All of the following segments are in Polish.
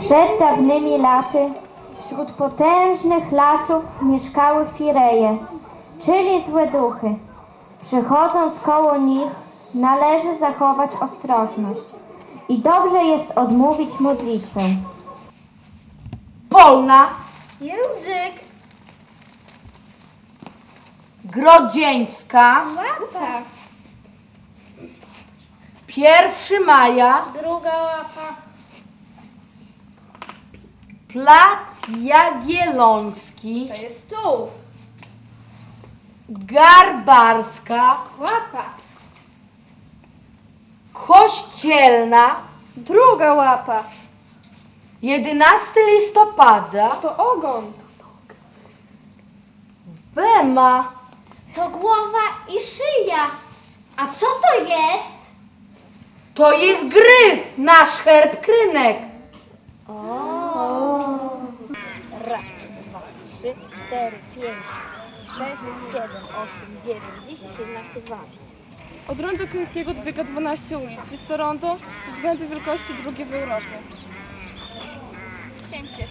Przed dawnymi laty wśród potężnych lasów mieszkały fireje, czyli złe duchy. Przechodząc koło nich należy zachować ostrożność i dobrze jest odmówić modlitwę. Polna, Język. Grodzieńska, Łapa. 1 maja, Druga łapa. Plac Jagielloński, To jest tu. Garbarska, Łapa. Kościelna, Druga łapa. 11 listopada, To ogon. Bema, To głowa i szyja. A co to jest? to jest gryf, nasz herb krynek. Raz, dwa, trzy, cztery, pięć, sześć, siedem, osiem, dziewięć, dziesięć, jedenaście, dwanaście. Od rondu Kryńskiego odbiega 12 ulic. Jest to rondo ze względu wielkości drugie w Europie. Cięcie.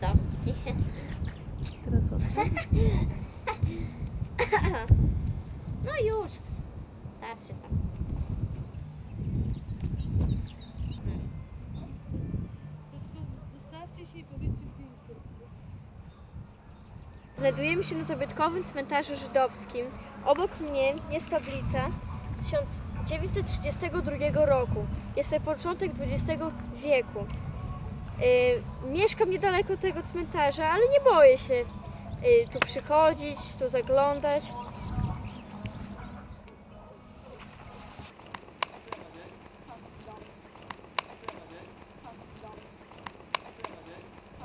Dowski. No już. Starczy tam. Znajdujemy się na zabytkowym cmentarzu żydowskim. Obok mnie jest tablica 1932 roku. Jest to początek XX wieku. Y, mieszkam niedaleko tego cmentarza, ale nie boję się y, tu przychodzić, tu zaglądać.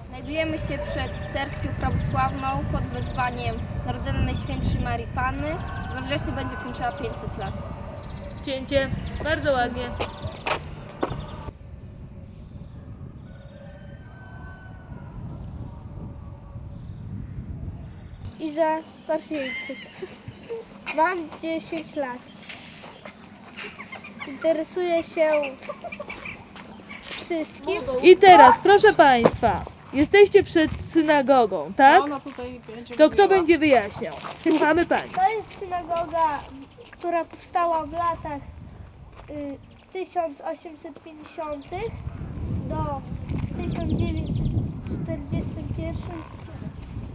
Znajdujemy się przed cerkwią prawosławną pod wezwaniem Narodzenia Najświętszej Marii Panny. We wrześniu będzie kończyła 500 lat. Cięcie. Bardzo ładnie. Iza Parfiejczyk. Mam 10 lat. Interesuję się wszystkim. I teraz, proszę Państwa, jesteście przed synagogą, tak? To kto będzie wyjaśniał? Słuchamy Pani. To jest synagoga, która powstała w latach y, 1850 do 1941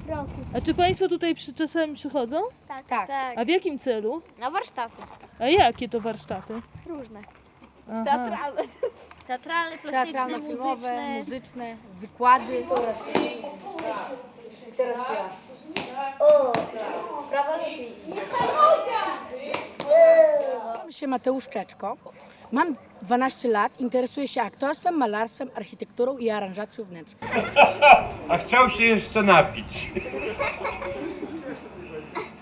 roku. A czy Państwo tutaj przy, czasami przychodzą? Tak. Tak, A w jakim celu? na warsztaty A jakie to warsztaty? różne. Aha. Teatralne. Teatralne, plastyczne, Teatralno-filmowe, muzyczne. muzyczne, wykłady. Teraz ja. Nazywam się Mateusz Czeczko. Mam 12 lat, interesuję się aktorstwem, malarstwem, architekturą i aranżacją wnętrz. A chciał się jeszcze napić.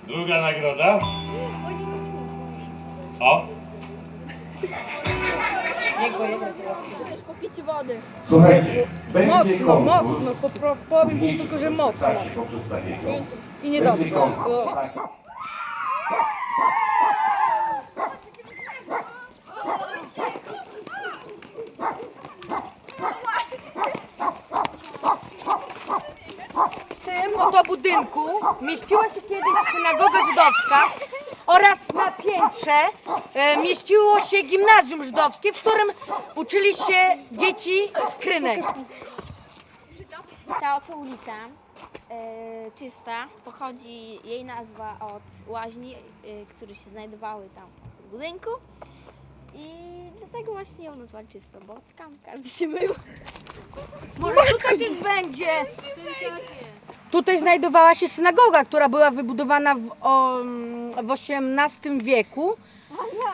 Druga nagroda. O, Popicie wody. słuchajcie, będzie Mocno, konkurs. mocno, po, po, powiem Ci tylko, że mocno. I niedobrze. Będzie konkurs tym oto budynku mieściła się kiedyś synagoga żydowska oraz na piętrze e, mieściło się gimnazjum żydowskie, w którym uczyli się dzieci z krynek. Ta oto ulica e, czysta pochodzi jej nazwa od łaźni, e, które się znajdowały tam w tym budynku. I dlatego właśnie ją nazwali czystą, bo tam każdy się mył. Może tutaj też będzie. Tutaj znajdowała się synagoga, która była wybudowana w, o, w XVIII wieku.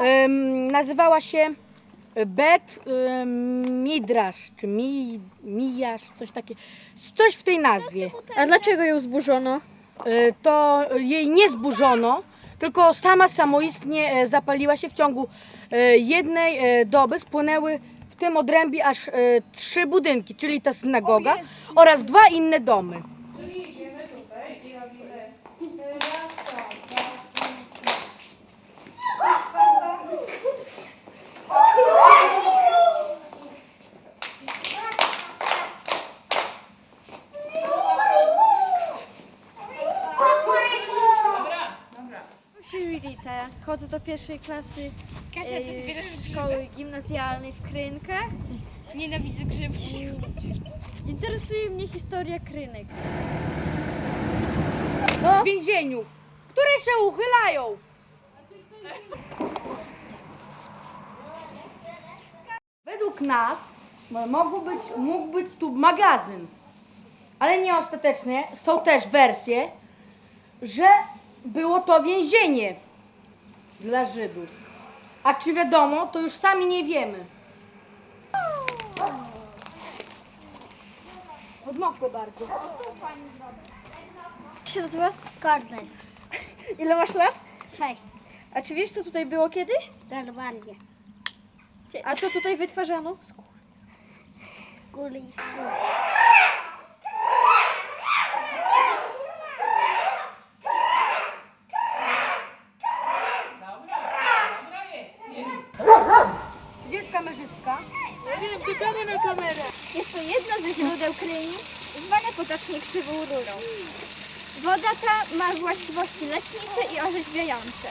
Em, nazywała się Bet em, Midrasz, czy Mi, Mijasz, coś takiego. Coś w tej nazwie. A dlaczego ją zburzono? E, To jej nie zburzono, tylko sama samoistnie e, zapaliła się w ciągu e, jednej e, doby. Spłonęły w tym odrębie aż e, trzy budynki, czyli ta synagoga oraz dwa inne domy. się Julita. Chodzę do pierwszej klasy e, szkoły gimnazjalnej w Krynkach. Nienawidzę grzybów. Interesuje mnie historia Krynek. w więzieniu, które się uchylają. Według nas mógł być, mógł być tu magazyn, ale nie ostatecznie. Są też wersje, że było to więzienie dla Żydów. A czy wiadomo, to już sami nie wiemy. Podmokłe bardzo. Jak się nazywasz? Kornel. Ile masz lat? Sześć. A czy wiesz, co tutaj było kiedyś? Normalnie. A co tutaj wytwarzano? Skóry i skóry. Gdzie jest kamerzystka? Jest to jedno ze źródeł kryni, zwane potocznie krzywą rurą. Woda ta ma właściwości lecznicze i orzeźwiające.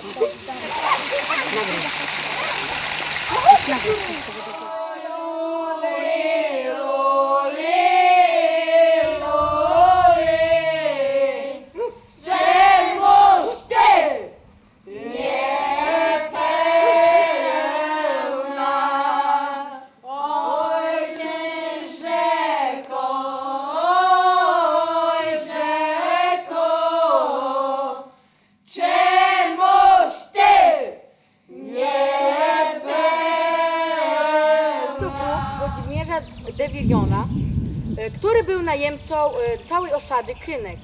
Włodzimierza de Viriona, e, który był najemcą e, całej osady Krynek.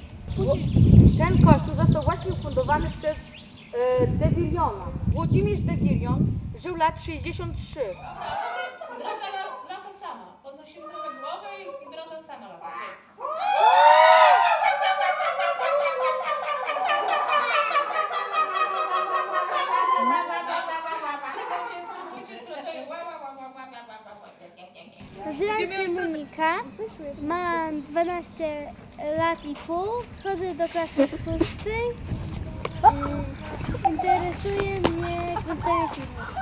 Ten kościół został właśnie ufundowany przez e, de Viriona. Włodzimierz de Virion żył lat 63. mam 12 lat i pół, chodzę do klasy szóstej. Y, Interesuje mnie kręcenie filmów.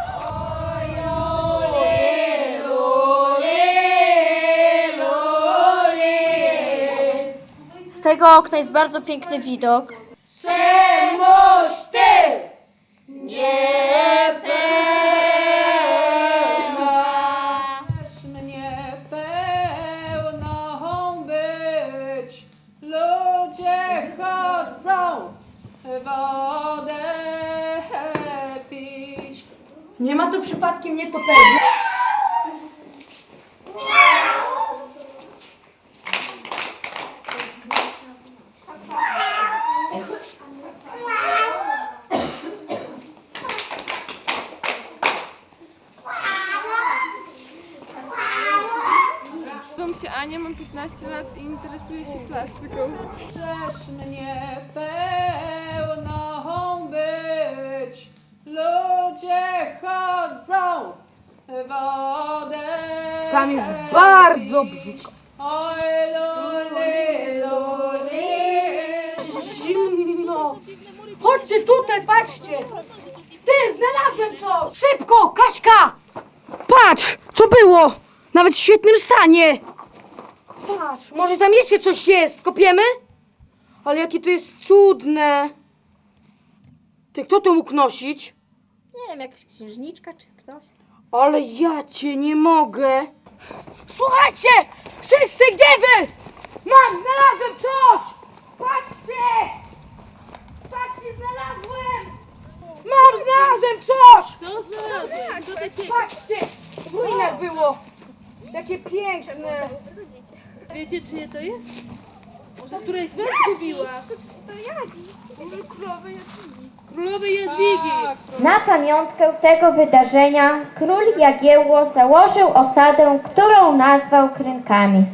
Z tego okna jest bardzo piękny widok. Też wodę pić. Nie ma to przypadkiem nietoperzy? Się Ania, mam 15 lat i interesuję się plastyką. Też mnie pełną być, ludzie chodzą wodę Tam jest bardzo brzydko. Oj, luli, luli. Zimno. Chodźcie tutaj, patrzcie. Ty, znalazłem coś. Szybko, Kaśka. Patrz, co było. Nawet w świetnym stanie. Patrz, może tam jeszcze coś jest. Kopiemy? Ale jakie to jest cudne. Ty, kto to mógł nosić? Nie wiem, jakaś księżniczka czy ktoś. Ale ja cię nie mogę. Słuchajcie! Wszyscy gdzie wy? Mam, znalazłem coś! Patrzcie! Patrzcie, znalazłem! Mam, znalazłem coś! Znalazłem. Co takiego? Patrzcie! W ruinach było! Jakie piękne! Wiecie czyje to jest? Może której z was zgubiła? To ja, krowę, jak Królowej Jadwigi. Na pamiątkę tego wydarzenia król Jagiełło założył osadę, którą nazwał Krynkami.